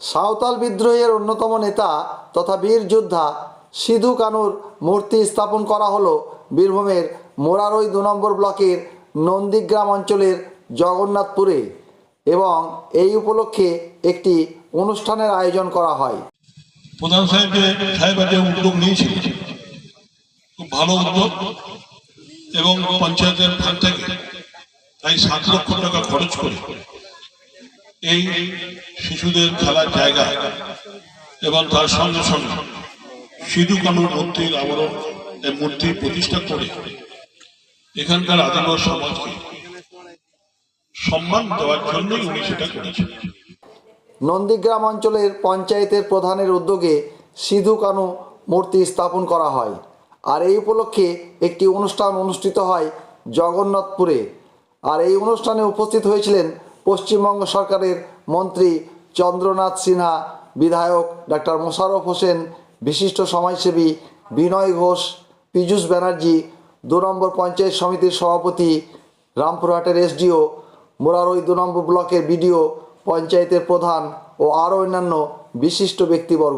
সাঁওতাল বিদ্রোহের অন্যতম নেতা তথা বীর যোদ্ধা সিধু কানুর মূর্তি স্থাপন করা হলো বীরভূমের মোরারই দু নম্বর ব্লকের নন্দীগ্রাম অঞ্চলের জগন্নাথপুরে এবং এই উপলক্ষে একটি অনুষ্ঠানের আয়োজন করা হয়। প্রধান সাহেব যে সাহেবের যে উদ্যোগ নিয়েছিলেন খুব ভালো উদ্যোগ এবং পঞ্চায়েতের ফান্ড থেকে তাই সাত লক্ষ টাকা খরচ করে এই শিশুদের খেলার জায়গা এবং তার সঙ্গে সঙ্গে সিধু কানুর মূর্তির আবরণ মূর্তি প্রতিষ্ঠা করে এখানকার আদিবাসী সমাজকে সম্মান দেওয়ার জন্যই উনি সেটা করেছেন। নন্দীগ্রাম অঞ্চলের পঞ্চায়েতের প্রধানের উদ্যোগে সিধু কানু মূর্তি স্থাপন করা হয়। আর এই উপলক্ষে একটি অনুষ্ঠান অনুষ্ঠিত হয় জগন্নাথপুরে। আর এই অনুষ্ঠানে উপস্থিত হয়েছিলেন পশ্চিমবঙ্গ সরকারের মন্ত্রী চন্দ্রনাথ সিনহা, বিধায়ক ডাক্তার মোশাররফ হোসেন, বিশিষ্ট সমাজসেবী বিনয় ঘোষ, পীযূষ ব্যানার্জি, দু নম্বর পঞ্চায়েত সমিতির সভাপতি রামপুরহাটের এসডিও, মোরারই দু নম্বর ব্লকের বিডিও পঞ্চায়েতের প্রধান ও আরও অন্যান্য বিশিষ্ট ব্যক্তিবর্গ।